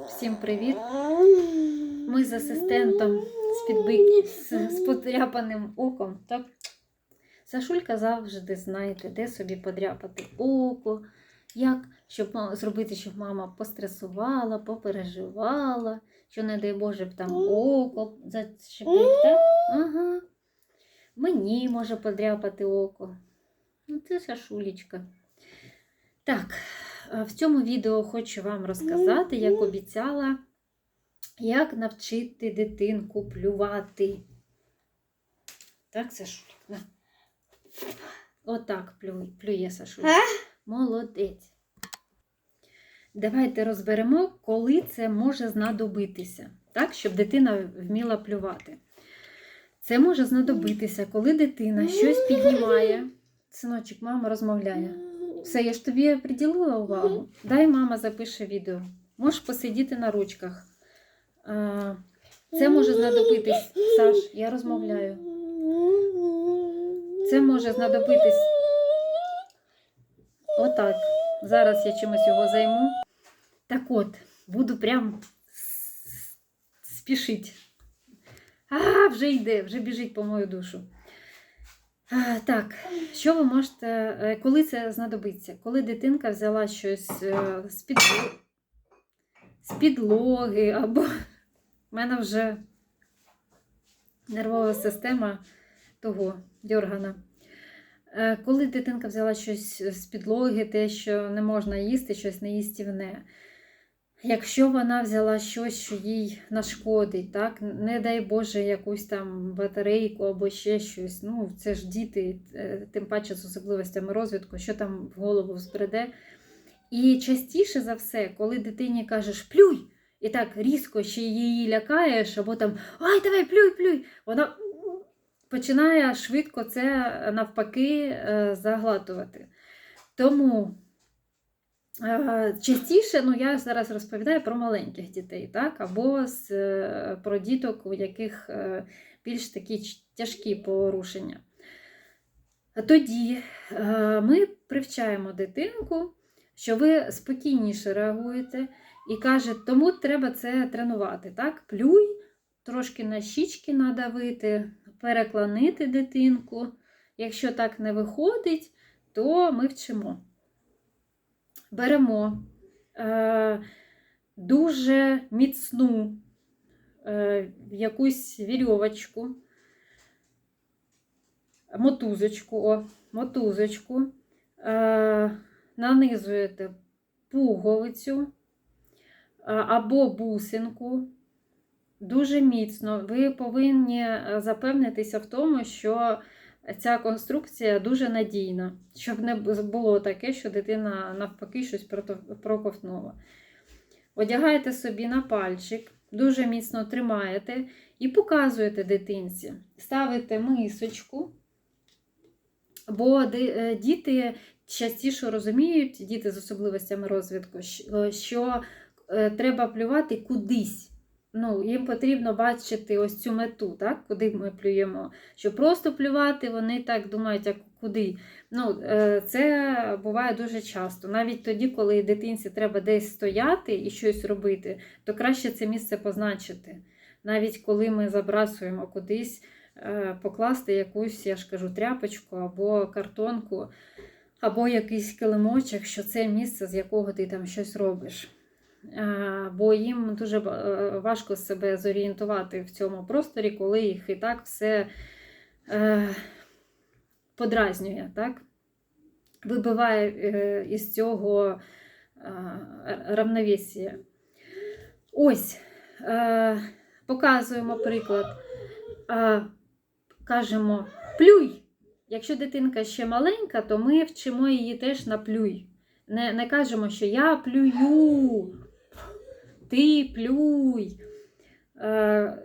Всім привіт! Ми з асистентом з, підбик... з, з подряпаним оком. Так? Сашулька завжди знаєте, де собі подряпати око, як щоб зробити, щоб мама постресувала, попереживала, що, не дай Боже, б там око зачепив. Так? Ага. Мені може подряпати око. Ну, це Сашулечка. Так, в цьому відео хочу вам розказати, як обіцяла, як навчити дитинку плювати. Так, Сашулька? На. Отак плює, плює Сашулька. Молодець. Давайте розберемо, коли це може знадобитися, так, щоб дитина вміла плювати. Це може знадобитися, коли дитина щось піднімає. Синочок, мама розмовляє. Все, я ж тобі приділила увагу. Дай мама запише відео. Можеш посидіти на ручках. Це може знадобитись, Саш, я розмовляю. Це може знадобитись. Отак. Зараз я чимось його займу. Так от, буду прям с- спішить. А, вже йде, вже біжить по мою душу. Так, що ви можете, е, коли це знадобиться? Коли дитинка взяла щось е, з під з підлоги, або в мене вже нервова система того дьоргана. Е, Коли дитинка взяла щось з підлоги, те, що не можна їсти, щось неїстівне. Якщо вона взяла щось, що їй нашкодить, так, не дай Боже, якусь там батарейку або ще щось. Ну, це ж діти, е, тим паче з особливостями розвитку, що там в голову збреде. І частіше за все, коли дитині кажеш плюй, і так різко ще її лякаєш, або там Ай, давай, плюй, плюй, вона починає швидко це навпаки е, заглатувати. Тому частіше, ну я зараз розповідаю про маленьких дітей, так? або з, е, про діток, у яких е, більш такі тяжкі порушення. Тоді е, ми привчаємо дитинку, що ви спокійніше реагуєте і каже, тому треба це тренувати. Так? Плюй, трошки на щічки надавити, переклонити дитинку. Якщо так не виходить, то ми вчимо. Беремо е, дуже міцну е, якусь вірьовочку, мотузочку, о, мотузочку, е, нанизуєте пуговицю е, або бусинку. Дуже міцно. Ви повинні е, запевнитися в тому, що ця конструкція дуже надійна, щоб не було таке, що дитина навпаки щось проковтнула. Одягаєте собі на пальчик, дуже міцно тримаєте і показуєте дитинці. Ставите мисочку, бо е, діти частіше розуміють, діти з особливостями розвитку, що е, треба плювати кудись. Ну, їм потрібно бачити ось цю мету, так? куди ми плюємо. Що просто плювати, вони так думають, як куди. Ну, е, це буває дуже часто. Навіть тоді, коли дитинці треба десь стояти і щось робити, то краще це місце позначити. Навіть коли ми забрасуємо кудись, е, покласти якусь, я ж кажу, тряпочку або картонку, або якийсь килимочок, що це місце, з якого ти там щось робиш. Е, Бо їм дуже е, важко себе зорієнтувати в цьому просторі, коли їх і так все е, подразнює, так? вибиває із цього равновесія. Ось, показуємо приклад. Кажемо плюй. Якщо дитинка ще маленька, то ми вчимо її теж на плюй. Не, не кажемо, що я плюю, ти плюй. Е,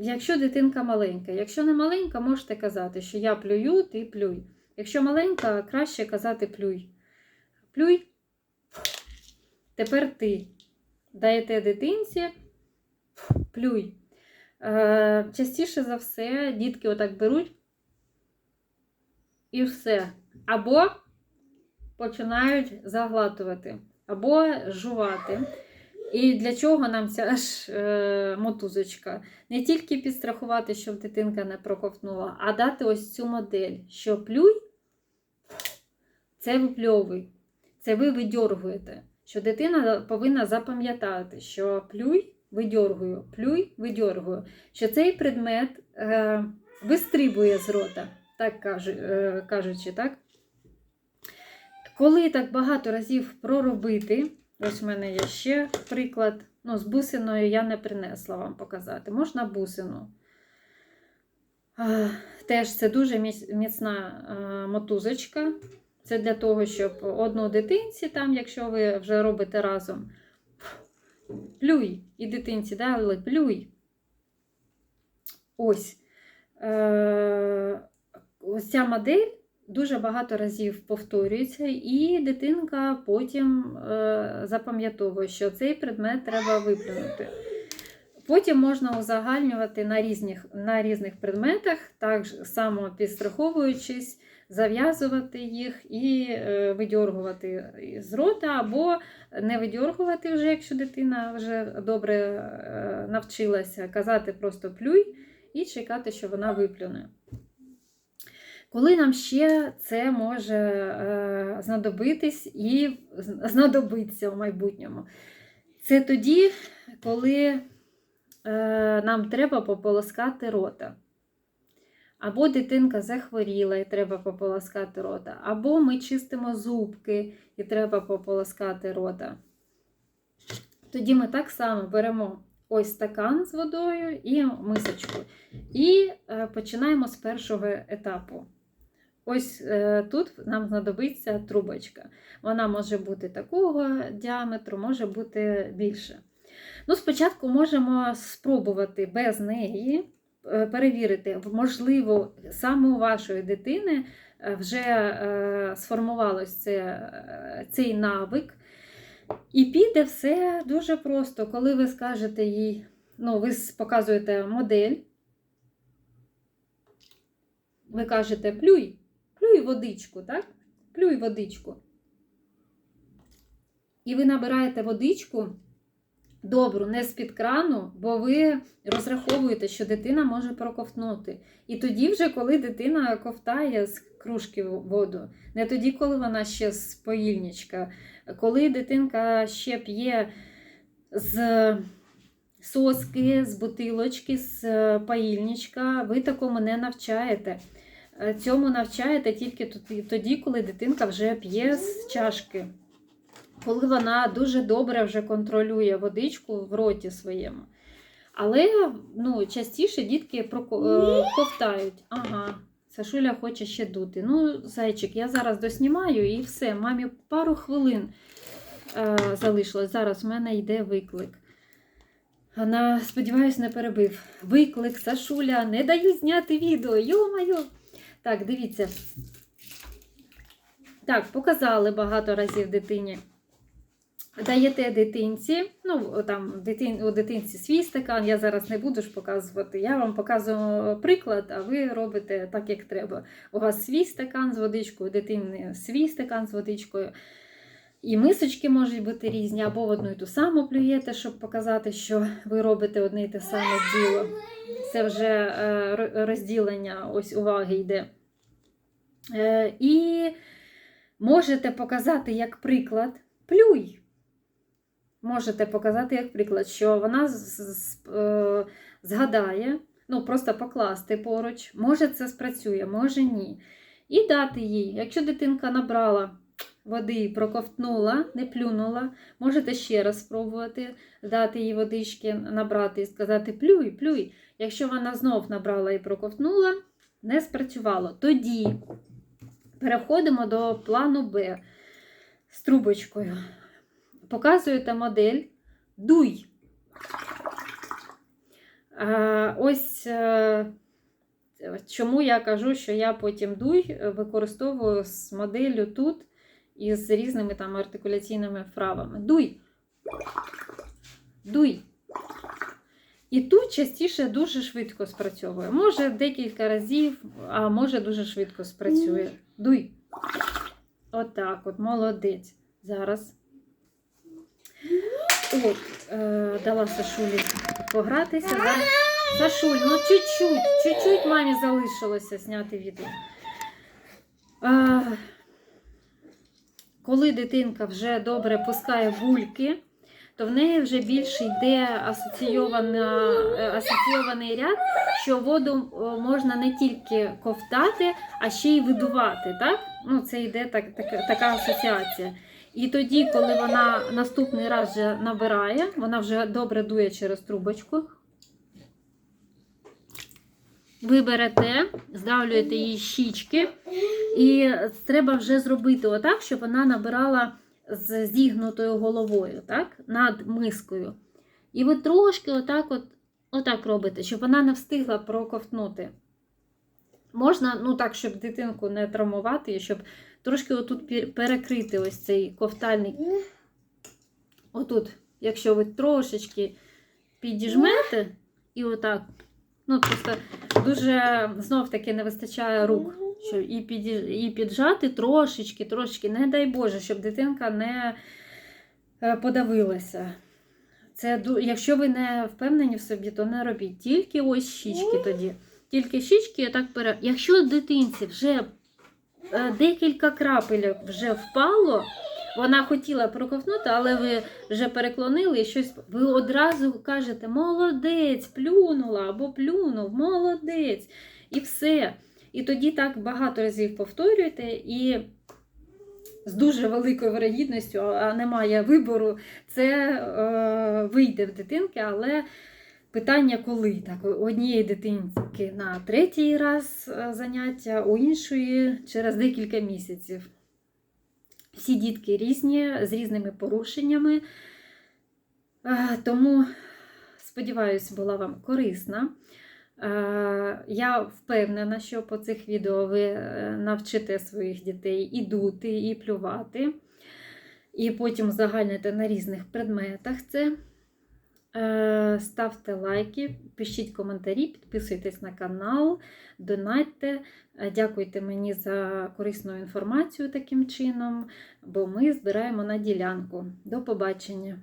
якщо дитинка маленька, якщо не маленька, можете казати, що я плюю, ти плюй. Якщо маленька, краще казати плюй. Плюй. Тепер ти даєте дитинці плюй. Е, частіше за все, дітки отак беруть і все. Або починають заглатувати, або жувати. І для чого нам ця ж е, мотузочка? Не тільки підстрахувати, щоб дитинка не проковтнула, а дати ось цю модель, що плюй це випльовуй. Це ви видьоргуєте. Що дитина повинна запам'ятати, що плюй видьоргую, плюй видьоргую. Що цей предмет е, вистрибує з рота, так кажу, е, кажучи, так? Коли так багато разів проробити, ось в мене є ще приклад. Ну, з бусиною я не принесла вам показати. Можна бусину. Теж це дуже міцна мотузочка. Це для того, щоб одну дитинці, там, якщо ви вже робите разом, плюй і дитинці дали плюй. Ось. Е, ось ця модель дуже багато разів повторюється, і дитинка потім е, запам'ятовує, що цей предмет треба виплюнути. Потім можна узагальнювати на різних, на різних предметах, так само підстраховуючись, зав'язувати їх і е, видьоргувати з рота, або не видьоргувати вже, якщо дитина вже добре е, навчилася, казати просто плюй і чекати, що вона виплюне. Коли нам ще це може е, знадобитись і знадобиться в майбутньому? Це тоді, коли е, нам треба пополоскати рота. Або дитинка захворіла і треба пополоскати рота, або ми чистимо зубки і треба пополоскати рота. Тоді ми так само беремо ось стакан з водою і мисочку. І е, починаємо з першого етапу. Ось е, тут нам знадобиться трубочка. Вона може бути такого діаметру, може бути більше. Ну, спочатку можемо спробувати без неї е, перевірити, можливо, саме у вашої дитини е, вже е, цей навик. І піде все дуже просто. Коли ви скажете їй, ну, ви показуєте модель, ви кажете плюй, плюй водичку, так? Плюй водичку. І ви набираєте водичку добру, не з-під крану, бо ви розраховуєте, що дитина може проковтнути. І тоді, вже, коли дитина ковтає з кружки воду, не тоді, коли вона ще з поїльничка, коли дитинка ще п'є з соски, з бутилочки, з е, паїльничка, ви такому не навчаєте. Е, Цьому навчаєте тільки тоді- коли дитинка вже п'є з чашки. Коли вона дуже добре вже контролює водичку в роті своєму. Але ну, частіше дітки е, ковтають. Ага, Сашуля хоче ще дути. Ну, зайчик, я зараз доснімаю і все. Мамі пару хвилин е, залишилось. Зараз в мене йде виклик. Вона, сподіваюсь, не перебив. Виклик, Сашуля, не дають зняти відео. Йо-майо. Так, дивіться. Так, показали багато разів дитині. Даєте дитинці, ну там дитин, у дитинці свій стакан, я зараз не буду ж показувати. Я вам показую приклад, а ви робите так, як треба. У вас свій стакан з водичкою, дитини свій стакан з водичкою. І мисочки можуть бути різні, або в одну і ту саму плюєте, щоб показати, що ви робите одне і те саме діло. Це вже е, розділення ось уваги йде. Е, І можете показати як приклад плюй. Можете показати як приклад, що вона е, згадає, ну просто покласти поруч. Може це спрацює, може ні. І дати їй, якщо дитинка набрала води, проковтнула, не плюнула, можете ще раз спробувати дати їй водички, набрати і сказати плюй, плюй. Якщо вона знов набрала і проковтнула, не спрацювало. Тоді переходимо до плану Б з трубочкою. Показуєте модель дуй. А, ось е, чому я кажу, що я потім дуй використовую з моделлю тут із різними там артикуляційними вправами. Дуй. Дуй. І тут частіше дуже швидко спрацьовує. Може декілька разів, а може дуже швидко спрацює. Дуй. Отак, от, молодець. Зараз. От. е, дала Сашулі погратися. За... Сашуль, ну чуть-чуть, чуть-чуть мамі залишилося зняти відео. Е, коли дитинка вже добре пускає бульки, то в неї вже більше йде е, асоційований ряд, що воду можна не тільки ковтати, а ще й видувати. Так? Ну, це йде так, так, така асоціація. І тоді, коли вона наступний раз вже набирає, вона вже добре дує через трубочку. Ви берете, здавлюєте її щічки, і треба вже зробити отак, щоб вона набирала з зігнутою головою, так, над мискою. І ви трошки отак, от, отак робите, щоб вона не встигла проковтнути. Можна, ну так, щоб дитинку не травмувати, щоб трошки отут перекрити ось цей ковтальний. Отут, якщо ви трошечки підіжмете і отак. Ну, просто дуже знов таки не вистачає рук, щоб і, піді... і піджати трошечки, трошечки, не дай Боже, щоб дитинка не е, подавилася. Це, якщо ви не впевнені в собі, то не робіть. Тільки ось щічки тоді. Тільки щічки отак пере. Якщо дитинці вже е, декілька крапель вже впало, вона хотіла проковтнути, але ви вже переклонили і щось. Ви одразу кажете молодець, плюнула або плюнув, молодець. І все. І тоді так багато разів повторюєте, і з дуже великою вирогідністю, а немає вибору, це е, вийде в дитинки, але питання коли? Так, у однієї дитинки на третій раз е, заняття, у іншої через декілька місяців. Всі дітки різні, з різними порушеннями. Тому, сподіваюся, була вам корисна. Я впевнена, що по цих відео ви е, навчите своїх дітей і дути, і плювати, і потім загальните на різних предметах це. Е, Ставте лайки, пишіть коментарі, підписуйтесь на канал, донатьте. Е, Дякуйте мені за корисну інформацію таким чином, бо ми збираємо на ділянку. До побачення!